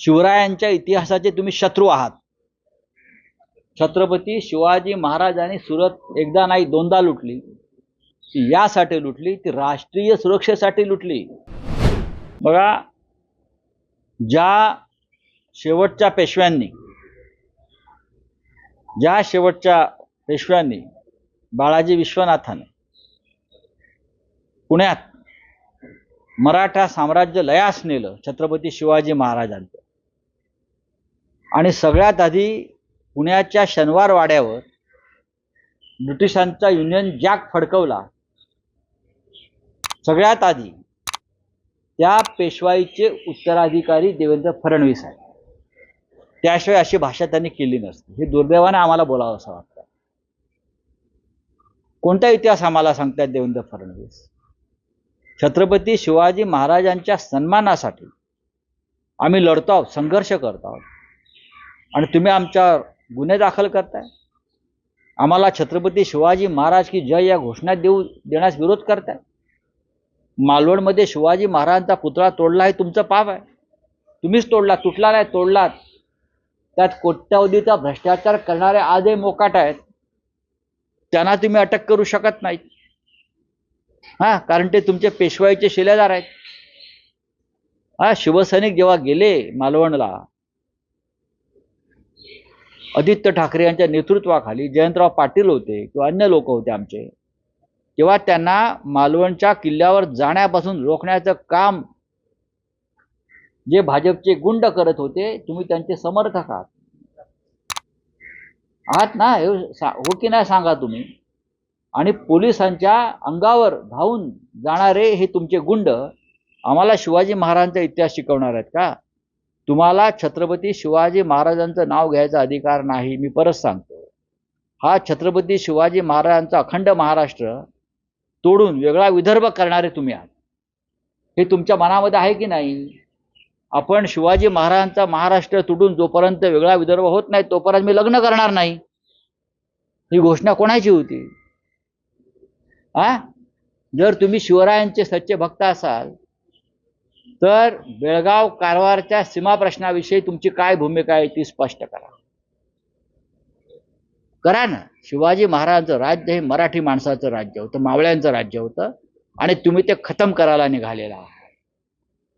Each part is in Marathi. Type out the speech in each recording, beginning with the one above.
शिवरायांच्या इतिहासाचे तुम्ही शत्रू आहात. छत्रपती शिवाजी महाराजांनी सुरत एकदा नाही दोनदा लुटली. ती यासाठी लुटली ती राष्ट्रीय सुरक्षेसाठी लुटली. बघा ज्या शेवटच्या पेशव्यांनी ज्या शेवटच्या पेशव्यांनी बाळाजी विश्वनाथाने पुण्यात मराठा साम्राज्य लयास नेलं छत्रपती शिवाजी महाराजांचं. आणि सगळ्यात आधी पुण्याच्या शनिवार वाड्यावर ब्रिटिशांचा युनियन जॅक फडकवला. सगळ्यात आधी त्या पेशवाईचे उत्तराधिकारी देवेंद्र फडणवीस आहेत. त्याशिवाय अशी भाषा त्यांनी केली नसती. हे दुर्दैवाने आम्हाला बोलावं असं वाटतं. कोणता इतिहास आम्हाला सांगतात देवेंद्र फडणवीस? छत्रपती शिवाजी महाराजांच्या सन्मानासाठी आम्ही लढतो आहोत संघर्ष करतो आहोत. आणि तुम्ही आमच्यावर गुन्हे दाखल करताय? आम्हाला छत्रपती शिवाजी महाराज की जय या घोषणा देऊ देण्यास विरोध करताय? मालवणमध्ये शिवाजी महाराजांचा पुतळा तोडला हे तुमचं पाप आहे. तुम्हीच तोडला तुटला नाही तोडलात. त्यात कोट्यावधीचा भ्रष्टाचार करणारे आजही मोकाट आहेत. त्यांना तुम्ही अटक करू शकत नाहीत. हा कारण ते तुमचे पेशवाईचे शिलेदार आहेत. हा शिवसैनिक जेव्हा गेले मालवणला आदित्य ठाकरे यांच्या नेतृत्वाखाली जयंतराव पाटील होते किंवा अन्य लोक होते आमचे तेव्हा त्यांना मालवणच्या किल्ल्यावर जाण्यापासून रोखण्याचं काम जे भाजपचे गुंड करत होते तुम्ही त्यांचे समर्थक आहात. आहात ना हे हो की नाही सांगा तुम्ही? आणि पोलिसांच्या अंगावर धावून जाणारे हे तुमचे गुंड आम्हाला शिवाजी महाराजांचा इतिहास शिकवणार आहेत का? तुम्हाला छत्रपती शिवाजी महाराजांचं नाव घ्यायचा अधिकार नाही मी परत सांगतो. हा छत्रपती शिवाजी महाराजांचा अखंड महाराष्ट्र तोडून वेगळा विदर्भ करणारे तुम्ही आहात. हे तुमच्या मनामध्ये आहे की नाही? आपण शिवाजी महाराजांचा महाराष्ट्र तुटून जोपर्यंत वेगळा विदर्भ होत नाही तोपर्यंत मी लग्न करणार नाही. ही घोषणा कोणाची होती? आ? जर तुम्ही शिवरायांचे सच्चे भक्त असाल तर बेळगाव कारवारच्या सीमा प्रश्नाविषयी तुमची काय भूमिका आहे ती स्पष्ट करा. करा ना. शिवाजी महाराजांचं राज्य हे मराठी माणसाचं राज्य होतं मावळ्यांचं राज्य होतं आणि तुम्ही ते खतम करायला निघालेला आहात.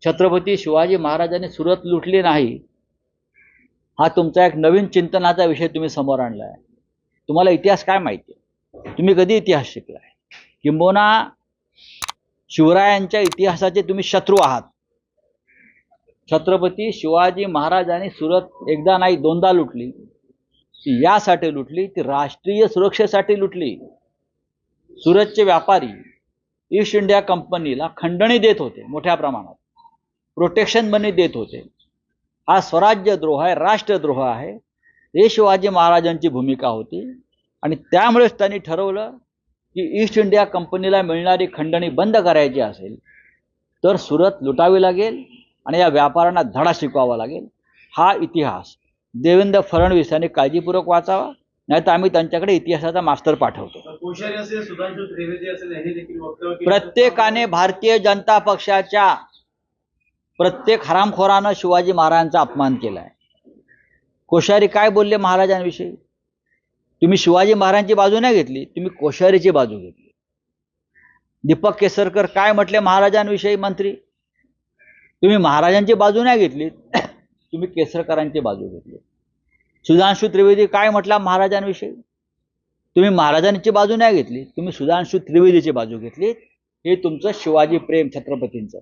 छत्रपती शिवाजी महाराजांनी सुरत लुटली नाही. हा तुमचा एक नवीन चिंतनाचा विषय तुम्ही समोर आणलाय. तुम्हाला इतिहास काय माहिती आहे? तुम्ही कधी इतिहास शिकलाय? किंबोना शिवरायांच्या इतिहासाचे तुम्ही शत्रू आहात. छत्रपती शिवाजी महाराजांनी सुरत एकदा नाही दोनदा लुटली. ती यासाठी लुटली ती राष्ट्रीय सुरक्षेसाठी लुटली. सुरतचे व्यापारी ईस्ट इंडिया कंपनीला खंडणी देत होते मोठ्या प्रमाणात. प्रोटेक्शन मनी देत होते. हा स्वराज्यद्रोह आहे राष्ट्रद्रोह आहे. हे शिवाजी महाराजांची भूमिका होती. आणि त्यामुळेच त्यांनी ठरवलं की ईस्ट इंडिया कंपनीला मिळणारी खंडणी बंद करायची असेल तर सुरत लुटावी लागेल. आणि या व्यापाऱ्यांना धडा शिकवावा लागेल. हा इतिहास देवेंद्र फडणवीस यांनी काळजीपूर्वक वाचावा नाही तर आम्ही त्यांच्याकडे इतिहासाचा मास्तर पाठवतो. प्रत्येकाने भारतीय जनता पक्षाच्या प्रत्येक हरामखोरानं शिवाजी महाराजांचा अपमान केलाय. कोश्यारी काय बोलले महाराजांविषयी? तुम्ही शिवाजी महाराजांची बाजू नाही घेतली तुम्ही कोश्यारीची बाजू घेतली. दीपक केसरकर काय म्हटले महाराजांविषयी मंत्री? तुम्ही महाराजांची बाजू नाही घेतली तुम्ही केसरकरांची बाजू घेतली. सुधांशु त्रिवेदी काय म्हटला महाराजांविषयी? तुम्ही महाराजांची बाजू नाही घेतली तुम्ही सुधांशु त्रिवेदीची बाजू घेतली. हे तुमचं शिवाजी प्रेम छत्रपतींचं.